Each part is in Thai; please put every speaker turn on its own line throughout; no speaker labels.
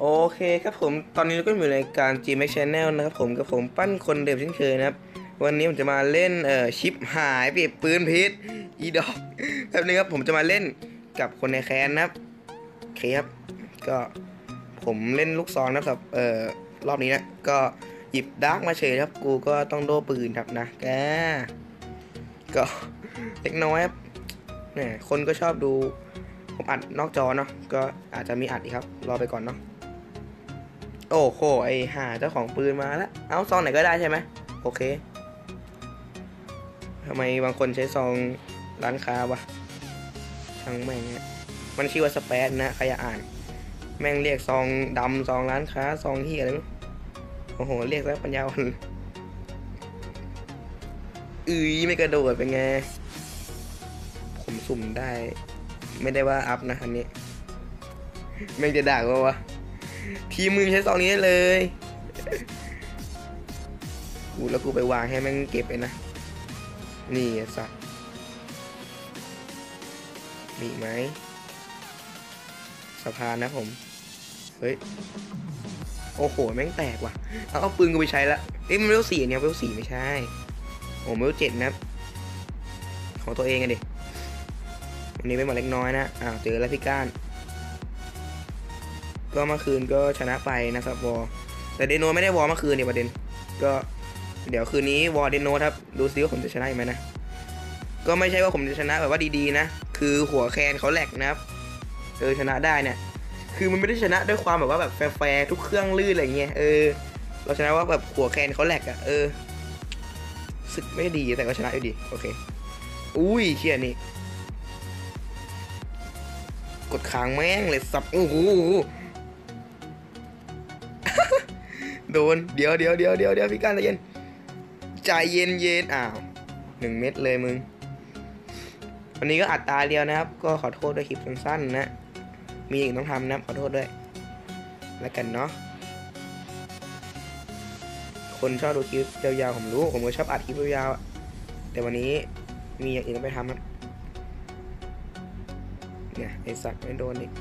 โอเคครับผมตอนนี้เราก็อยู่ในการ G Max Channel นะครับผมกับผมปั้นคนเดิมเช่นเคยนะครับ วันนี้ผมจะมาเล่นเอ่อชิปหายปีบปืนพิษอีดอกแบบนี้ครับผมจะมาเล่นกับคนในแคนนะครับโอเคครับก็ผมเล่นลูกซองนะครับเอ่อรอบนี้นะก็หยิบดาร์กมาเฉยครับกูก็ต้องโดปืนครับนะแกก็เล็กน้อยครับเนี่ยคนก็ชอบดูผมอัดนอกจอเนาะก็อาจจะมีอัดอีกครับ รอไปก่อนเนาะ โอ้โหไอหาเจ้าของปืนมาแล้ว เอาซองไหนก็ได้ใช่ไหมโอเคทำไมบางคนใช้ซองร้านค้าวะช่างแม่งมันชื่อว่าสเปซนะใครอยากอ่าน แม่งเรียกซองดำซองร้านค้าซองที่อะไรรู้โอ้โหเรียกแล้วปัญญาอ่อนอือไม่กระโดดเป็นไง ผมสุ่มได้ ไม่ได้ว่าอัพนะอันนี้แม่งจะด่าว่าวะ ทีมมึงใช้ซองนี้ได้เลยกูแล้วกูไปวางให้ม่งเก็บไปนะ นี่สัตว์มีไหมสะพานนะผม เฮ้ย โอ้โห แม่งแตกว่ะ เอาเอาปืนกูไปใช้ละเอ้ยมันเวลสี่เนี่ยเวลสี่ไม่ใช่ โอ้เวลเจ็ดนะ ของตัวเองอะดิวันนี้ไม่มาเล็กน้อยนะ อ้าว เจอแล้วพี่ก้าน ก็เมื่อคืนก็ชนะไปนะครับวอลแต่เดโนไม่ได้วอลเมื่อคืนเนี่ยประเด็น ก็เดี๋ยวคืนนี้วอลเดโนครับดูซิว่าผมจะชนะไหมนะ ก็ไม่ใช่ว่าผมจะชนะแบบว่าดีๆนะ คือหัวแคนเขาแหลกนะครับเออชนะได้เนี่ย คือมันไม่ได้ชนะด้วยความแบบว่าแบบแฟร์ทุกเครื่องลื่นอะไรเงี้ยเออ เราชนะว่าแบบหัวแคนเขาแหลกอะเออสึกไม่ดีแต่ก็ชนะอยู่ดีโอเค อุ้ยเชียนี่กดค้างแม่งเลยสับโอ้โห โดน เดี๋ยวเดี๋ยวเดี๋ยวเดี๋ยวเดี๋ยวพี่การใจเย็น ใจเย็นเย็นอ้าวหนึ่งเม็ดเลยมึง วันนี้ก็อัดตาเดียวนะครับ ก็ขอโทษด้วยคลิปสั้นๆนะ มีอีกต้องทำนะขอโทษด้วย แล้วกันเนาะ คนชอบดูคลิปยาวๆผมรู้ ผมก็ชอบอัดคลิปยาวๆ แต่วันนี้มีอย่างอื่นต้องไปทำครับเนี่ยไอสัตว์ไม่โดนอีก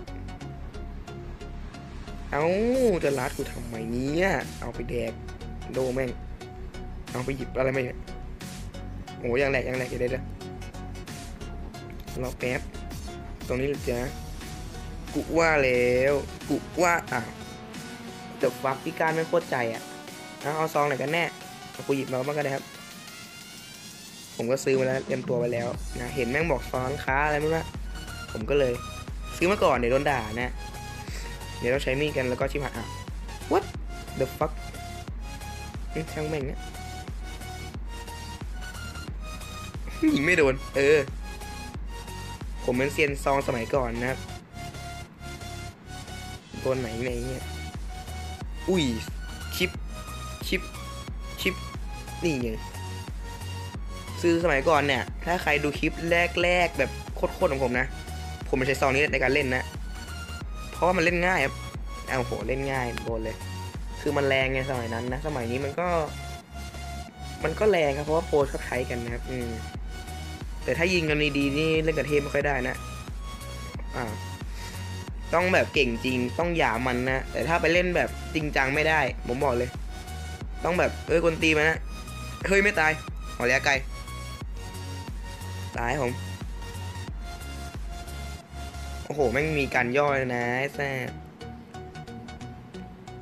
เอาจะรัดกูทำไมเนี่ยเอาไปแดกโดแม่ง เอาไปหยิบอะไรไมาเนี่ยโอ้ยังแหลกยังแหลกอยู่เลยเด้อรอแป๊บ ตรงนี้หรือจ๊ะกูว่าแล้วกูว่าอะเดี๋ยวฟักพี่การไม่โคตรใจอะเอาเอาซองไหนกันแน่เอากูหยิบมาบ้างก็ได้ครับ ผมก็ซื้อมาแล้วเตรียมตัวไปแล้วนะเห็นแม่งบอกซองค้าอะไรไม่รู้นะผมก็เลย ซื้อมาก่อนเดี๋ยวโดนด่านะ เดี๋ยวเราใช้มีดกันแล้วก็ชิบหายอะ what the fuck ช่างแม่งเนี่ยยิงไม่โดน เออ ผมเป็นเซียนซองสมัยก่อนนะครับโดนไหนไหนเนี่ย อุ้ย ชิป ชิป ชิป นี่ไงซื้อสมัยก่อนเนี่ย ถ้าใครดูคลิปแรกๆ แบบโคตรๆของผมนะ ผมไม่ใช้ซองนี้ในการเล่นนะ เพราะว่ามันเล่นง่ายครับเอาโหเล่นง่ายโดนเลย คือมันแรงไงสมัยนั้นนะ สมัยนี้มันก็ มันก็แรงครับ เพราะว่าโปรชอบใช้กันนะครับ อืม แต่ถ้ายิงกันดีๆนี่เล่นกับเทพไม่ค่อยได้นะ อ่า ต้องแบบเก่งจริง ต้องหยามันนะ แต่ถ้าไปเล่นแบบจริงจังไม่ได้ ผมบอกเลย ต้องแบบเอ้ยคนตีมานะ เฮ้ยไม่ตายหอเลี้ยไกลตายผม โอ้โหแม่งมีการย่อเลยนะไอ้แซ่บ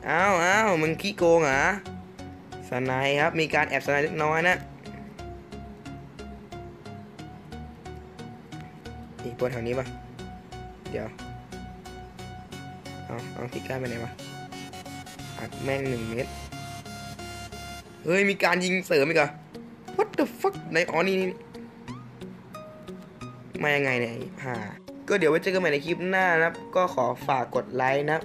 อ้าวอ้าวมึงขี้โกงเหรอสนด์ครับ มีการแอบสนด์เล็กน้อยนะอีกตัวแถวนี้ปะเดี๋ยว เอาเอาทิก้าไปไหนวะอัดแม่งหนึ่งเม็ดเฮ้ย มีการยิงเสริมอีกเหรอ what the fuck ในอ๋อนี่นี่มายังไงเนี่ยห่า ก็เดี๋ยวไว้เจอกันใหม่ในคลิปหน้านะครับ ก็ขอฝากกดไลค์นะครับ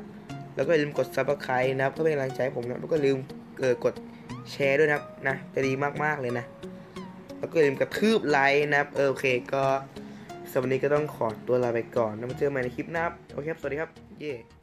แล้วก็อย่าลืมกดซับสไครต์นะครับเพื่อเป็นกำลังใจให้ผมนะแล้วก็ลืมเออกดแชร์ด้วยนะครับนะจะดีมากๆเลยนะ แล้วก็อย่าลืมกระทืบไลค์นะครับเออโอเคก็สำหรับวันนี้ก็ต้องขอตัวลาไปก่อนแล้วมาเจอกันใหม่ในคลิปหน้าครับโอเคครับสวัสดีครับเย่